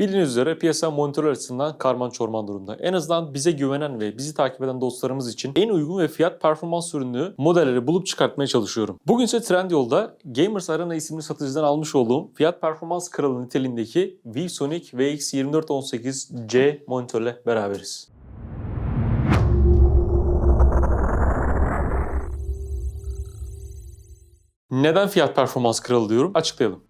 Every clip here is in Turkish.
Bildiğiniz üzere piyasa monitörler açısından karman çorman durumda. En azından bize güvenen ve bizi takip eden dostlarımız için en uygun ve fiyat performans ürünlü modelleri bulup çıkartmaya çalışıyorum. Bugün ise Trendyol'da Gamers Arena isimli satıcıdan almış olduğum fiyat performans kralı niteliğindeki ViewSonic VX2418C monitörle beraberiz. Neden fiyat performans kralı diyorum? Açıklayalım.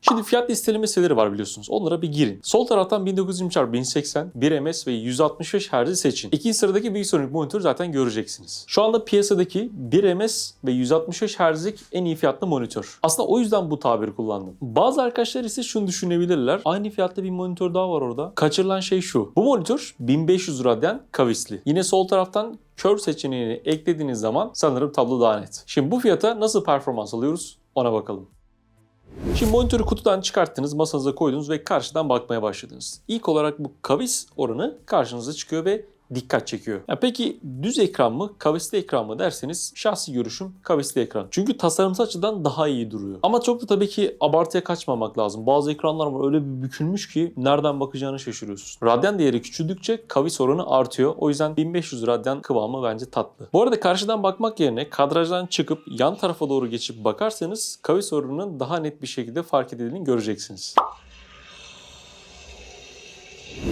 Şimdi fiyat listeli meseleleri var biliyorsunuz. Onlara bir girin. Sol taraftan 1920x1080, 1ms ve 165 Hz seçin. İkinci sıradaki ViewSonic monitör zaten göreceksiniz. Şu anda piyasadaki 1ms ve 165 Hz'lik en iyi fiyatlı monitör. Aslında o yüzden bu tabiri kullandım. Bazı arkadaşlar ise şunu düşünebilirler. Aynı fiyatta bir monitör daha var orada. Kaçırılan şey şu. Bu monitör 1500 Radeon kavisli. Yine sol taraftan Curve seçeneğini eklediğiniz zaman sanırım tablo daha net. Şimdi bu fiyata nasıl performans alıyoruz ona bakalım. Şimdi monitörü kutudan çıkarttınız, masanıza koydunuz ve karşıdan bakmaya başladınız. İlk olarak bu kavis oranı karşınıza çıkıyor ve dikkat çekiyor. Ya peki düz ekran mı, kavisli ekran mı derseniz şahsi görüşüm kavisli ekran. Çünkü tasarımsal açıdan daha iyi duruyor. Ama çok da tabii ki abartıya kaçmamak lazım. Bazı ekranlar var öyle bir bükülmüş ki nereden bakacağını şaşırıyorsun. Radyan değeri küçüldükçe kavis oranı artıyor. O yüzden 1500 radyan kıvamı bence tatlı. Bu arada karşıdan bakmak yerine kadrajdan çıkıp yan tarafa doğru geçip bakarsanız kavis oranının daha net bir şekilde fark edildiğini göreceksiniz.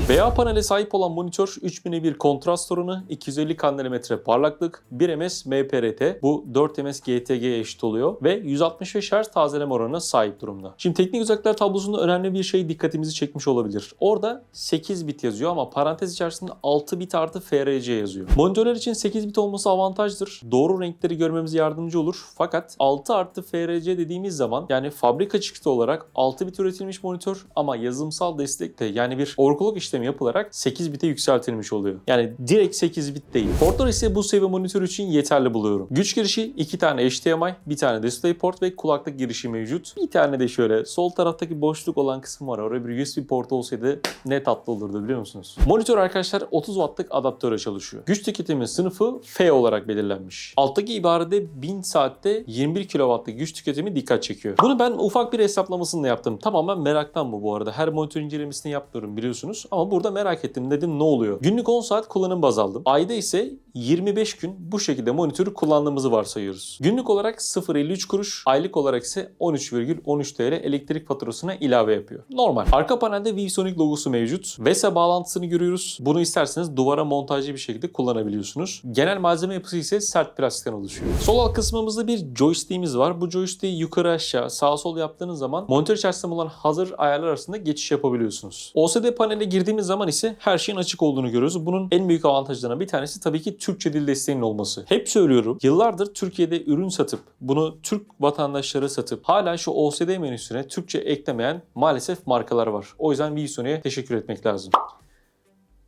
VA panele sahip olan monitör 3000'e bir kontrast oranı, 250 kandelemetre parlaklık, 1 ms MPRT, bu 4 ms GTG'ye eşit oluyor ve 165 Hz tazeleme oranına sahip durumda. Şimdi teknik özellikler tablosunda önemli bir şey dikkatimizi çekmiş olabilir. Orada 8 bit yazıyor ama parantez içerisinde 6 bit artı FRC yazıyor. Monitörler için 8 bit olması avantajdır. Doğru renkleri görmemize yardımcı olur. Fakat 6 artı FRC dediğimiz zaman yani fabrika çıktı olarak 6 bit üretilmiş monitör ama yazımsal destekle yani bir overclock işlemi yapılarak 8 bite yükseltilmiş oluyor. Yani direkt 8 bit değil. Portlar ise bu seviye monitör için yeterli buluyorum. Güç girişi 2 tane HDMI, bir tane DisplayPort ve kulaklık girişi mevcut. Bir tane de şöyle sol taraftaki boşluk olan kısım var. Oraya bir USB port olsaydı ne tatlı olurdu biliyor musunuz? Monitör arkadaşlar 30 wattlık adaptöre çalışıyor. Güç tüketimi sınıfı F olarak belirlenmiş. Alttaki ibarede 1000 saatte 21 kW'lık güç tüketimi dikkat çekiyor. Bunu ben ufak bir hesaplamasını da yaptım. Tamamen meraktan bu bu arada. Her monitör incelemesini yapmıyorum biliyorsunuz. Ama burada merak ettim dedim ne oluyor? Günlük 10 saat kullanım baz aldım. Ayda ise 25 gün bu şekilde monitörü kullandığımızı varsayıyoruz. Günlük olarak 0.53 kuruş, aylık olarak ise 13,13 TL elektrik faturasına ilave yapıyor. Normal. Arka panelde ViewSonic logosu mevcut. VESA bağlantısını görüyoruz. Bunu isterseniz duvara montajlı bir şekilde kullanabiliyorsunuz. Genel malzeme yapısı ise sert plastikten oluşuyor. Sol alt kısmımızda bir joystick'imiz var. Bu joystick'i yukarı aşağı, sağ sol yaptığınız zaman monitör içerisinde bulunan hazır ayarlar arasında geçiş yapabiliyorsunuz. OSD panele girdiğimiz zaman ise her şeyin açık olduğunu görüyoruz. Bunun en büyük avantajlarından bir tanesi tabii ki Türkçe dil desteğinin olması. Hep söylüyorum. Yıllardır Türkiye'de ürün satıp bunu Türk vatandaşları satıp hala şu OSD menüsüne Türkçe eklemeyen maalesef markalar var. O yüzden Visone'ye teşekkür etmek lazım.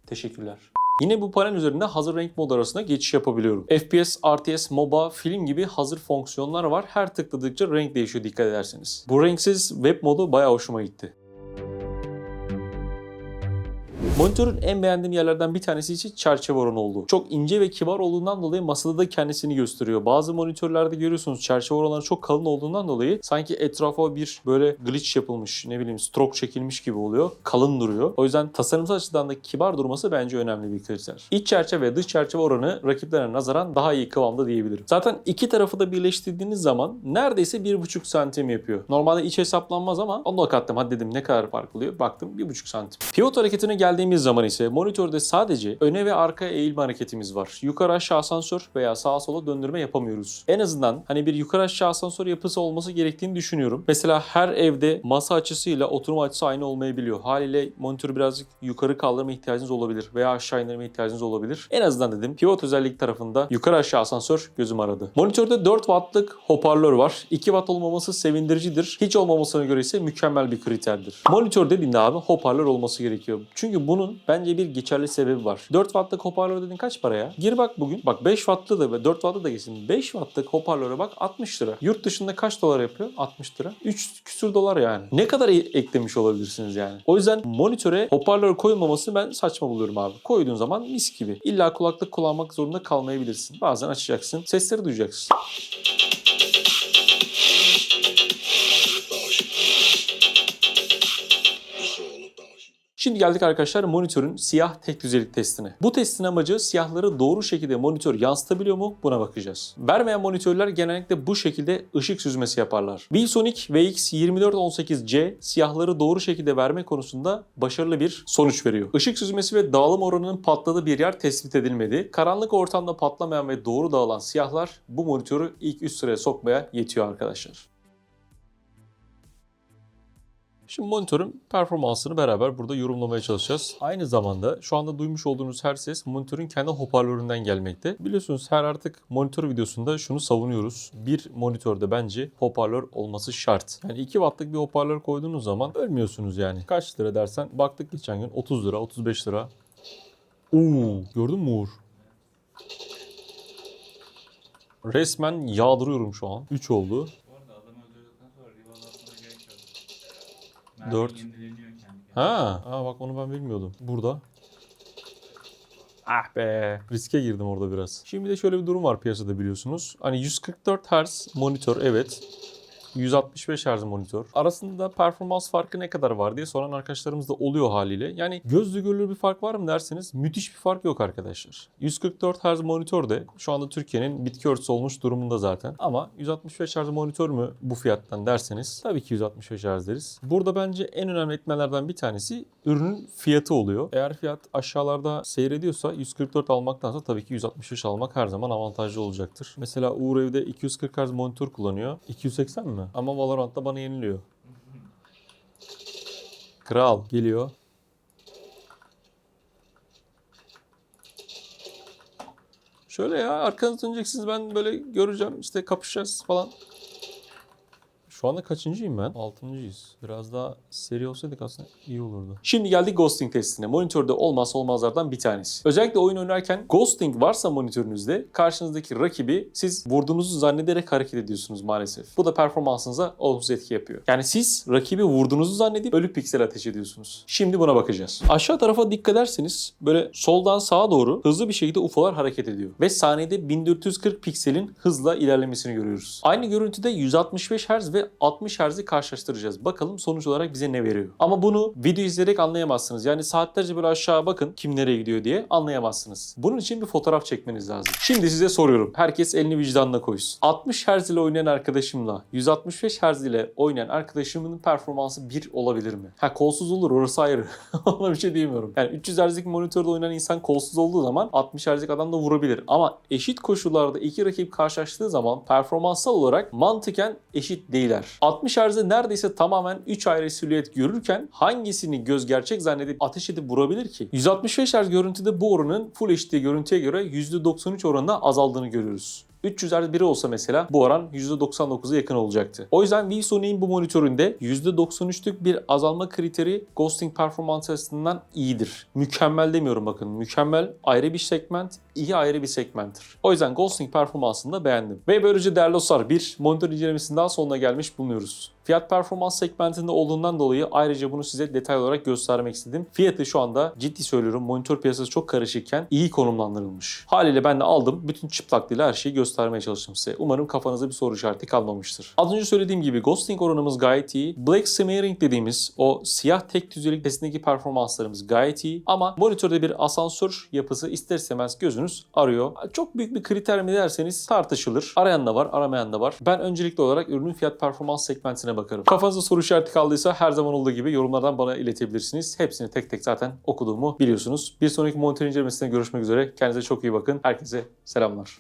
Teşekkürler. Yine bu panel üzerinde hazır renk modu arasında geçiş yapabiliyorum. FPS, RTS, MOBA, film gibi hazır fonksiyonlar var. Her tıkladıkça renk değişiyor dikkat ederseniz. Bu renksiz web modu bayağı hoşuma gitti. Monitörün en beğendiğim yerlerden bir tanesi için çerçeve oranı oldu. Çok ince ve kibar olduğundan dolayı masada da kendisini gösteriyor. Bazı monitörlerde görüyorsunuz çerçeve oranları çok kalın olduğundan dolayı sanki etrafa bir böyle glitch yapılmış, ne bileyim stroke çekilmiş gibi oluyor. Kalın duruyor. O yüzden tasarımsal açıdan da kibar durması bence önemli bir kriter. İç çerçeve ve dış çerçeve oranı rakiplerine nazaran daha iyi kıvamda diyebilirim. Zaten iki tarafı da birleştirdiğiniz zaman neredeyse 1,5 santim yapıyor. Normalde iç hesaplanmaz ama onu da kattım. Hadi dedim ne kadar fark oluyor? Baktım 1,5 santim. Pivot hareketine geldiğimiz zaman ise monitörde sadece öne ve arkaya eğilme hareketimiz var. Yukarı aşağı asansör veya sağa sola döndürme yapamıyoruz. En azından hani bir yukarı aşağı asansör yapısı olması gerektiğini düşünüyorum. Mesela her evde masa açısıyla oturma açısı aynı olmayabiliyor. Haliyle monitörü birazcık yukarı kaldırma ihtiyacınız olabilir veya aşağı indirme ihtiyacınız olabilir. En azından dedim pivot özellik tarafında yukarı aşağı asansör gözüm aradı. Monitörde 4 wattlık hoparlör var. 2 watt olmaması sevindiricidir. Hiç olmamasına göre ise mükemmel bir kriterdir. Monitör dediğinde abi hoparlör olması gerekiyor. Çünkü bunun bence bir geçerli sebebi var. 4 wattlık hoparlör dediğin kaç para ya? Gir bak bugün. Bak 5 wattlı da ve 4 wattlı da geçsin. 5 wattlık hoparlöre bak 60 lira. Yurt dışında kaç dolar yapıyor? 60 lira. 3 küsür dolar yani. Ne kadar e- eklemiş olabilirsiniz yani. O yüzden monitöre hoparlör koyulmamasını ben saçma buluyorum abi. Koyduğun zaman mis gibi. İlla kulaklık kullanmak zorunda kalmayabilirsin. Bazen açacaksın. Sesleri duyacaksın. Şimdi geldik arkadaşlar monitörün siyah tek düzelik testine. Bu testin amacı siyahları doğru şekilde monitör yansıtabiliyor mu buna bakacağız. Vermeyen monitörler genellikle bu şekilde ışık süzmesi yaparlar. VSonic VX2418C siyahları doğru şekilde verme konusunda başarılı bir sonuç veriyor. Işık süzmesi ve dağılım oranının patladığı bir yer tespit edilmedi. Karanlık ortamda patlamayan ve doğru dağılan siyahlar bu monitörü ilk üst sıraya sokmaya yetiyor arkadaşlar. Şimdi monitörün performansını beraber burada yorumlamaya çalışacağız. Aynı zamanda şu anda duymuş olduğunuz her ses monitörün kendi hoparlöründen gelmekte. Biliyorsunuz her artık monitör videosunda şunu savunuyoruz. Bir monitörde bence hoparlör olması şart. Yani 2 wattlık bir hoparlör koyduğunuz zaman ölmüyorsunuz yani. Kaç lira dersen baktık geçen gün 30 lira 35 lira. Oo, gördün mü Uğur? Resmen yağdırıyorum şu an. 3 oldu. 4. Ha. ha bak onu ben bilmiyordum. Burada. Ah be. Riske girdim orada biraz. Şimdi de şöyle bir durum var piyasada biliyorsunuz. Hani 144 Hz monitör evet. 165 Hz monitör. Arasında performans farkı ne kadar var diye soran arkadaşlarımız da oluyor haliyle. Yani gözle görülür bir fark var mı derseniz müthiş bir fark yok arkadaşlar. 144 Hz monitör de şu anda Türkiye'nin bitki örtüsü olmuş durumunda zaten. Ama 165 Hz monitör mü bu fiyattan derseniz tabii ki 165 Hz deriz. Burada bence en önemli etmenlerden bir tanesi ürünün fiyatı oluyor. Eğer fiyat aşağılarda seyrediyorsa 144 almaktansa tabii ki 165 almak her zaman avantajlı olacaktır. Mesela Uğur evde 240 Hz monitör kullanıyor. 280 mi? Ama Valorant'ta bana yeniliyor. Kral geliyor. Şöyle ya arkanızı döneceksiniz ben böyle göreceğim işte kapışacağız falan. Şu anda kaçıncıyım ben? Altıncıyız. Biraz daha seri olsaydık aslında iyi olurdu. Şimdi geldik ghosting testine. Monitörde olmazsa olmazlardan bir tanesi. Özellikle oyun oynarken ghosting varsa monitörünüzde karşınızdaki rakibi siz vurduğunuzu zannederek hareket ediyorsunuz maalesef. Bu da performansınıza olumsuz etki yapıyor. Yani siz rakibi vurduğunuzu zannedip ölü piksel ateş ediyorsunuz. Şimdi buna bakacağız. Aşağı tarafa dikkat ederseniz böyle soldan sağa doğru hızlı bir şekilde UFO'lar hareket ediyor. Ve saniyede 1440 pikselin hızla ilerlemesini görüyoruz. Aynı görüntüde 165 Hz ve 60 Hz'i karşılaştıracağız. Bakalım sonuç olarak bize ne veriyor. Ama bunu video izleyerek anlayamazsınız. Yani saatlerce böyle aşağı bakın kim nereye gidiyor diye anlayamazsınız. Bunun için bir fotoğraf çekmeniz lazım. Şimdi size soruyorum. Herkes elini vicdanına koysun. 60 Hz ile oynayan arkadaşımla 165 Hz ile oynayan arkadaşımın performansı 1 olabilir mi? Ha kolsuz olur orası ayrı. Ona bir şey diyemiyorum. Yani 300 Hz'lik monitörde oynayan insan kolsuz olduğu zaman 60 Hz'lik adam da vurabilir. Ama eşit koşullarda iki rakip karşılaştığı zaman performansal olarak mantıken eşit değiller. 60 Hz'de neredeyse tamamen 3 ayrı silüet görürken hangisini göz gerçek zannedip ateş edip vurabilir ki? 165 Hz görüntüde bu oranın Full HD görüntüye göre %93 oranında azaldığını görüyoruz. 300 Hz biri olsa mesela bu oran %99'a yakın olacaktı. O yüzden VSony'in bu monitöründe %93'lük bir azalma kriteri ghosting performans açısından iyidir. Mükemmel demiyorum bakın. Mükemmel ayrı bir segment, iyi ayrı bir segmenttir. O yüzden ghosting performansını da beğendim. Ve böylece değerli dostlar bir monitör incelemesinin daha sonuna gelmiş bulunuyoruz. Fiyat performans segmentinde olduğundan dolayı ayrıca bunu size detaylı olarak göstermek istedim. Fiyatı şu anda ciddi söylüyorum monitör piyasası çok karışıkken iyi konumlandırılmış. Haliyle ben de aldım. Bütün çıplaklığıyla her şeyi göstermeye çalıştım size. Umarım kafanızda bir soru işareti kalmamıştır. Az önce söylediğim gibi ghosting oranımız gayet iyi. Black smearing dediğimiz o siyah tek düzelik testindeki performanslarımız gayet iyi. Ama monitörde bir asansör yapısı ister istemez gözünüz arıyor. Çok büyük bir kriter mi derseniz tartışılır. Arayan da var, aramayan da var. Ben öncelikli olarak ürünün fiyat performans segmentine bakarım. Kafanızda soru işareti kaldıysa her zaman olduğu gibi yorumlardan bana iletebilirsiniz. Hepsini tek tek zaten okuduğumu biliyorsunuz. Bir sonraki monitör incelemesinde görüşmek üzere. Kendinize çok iyi bakın. Herkese selamlar.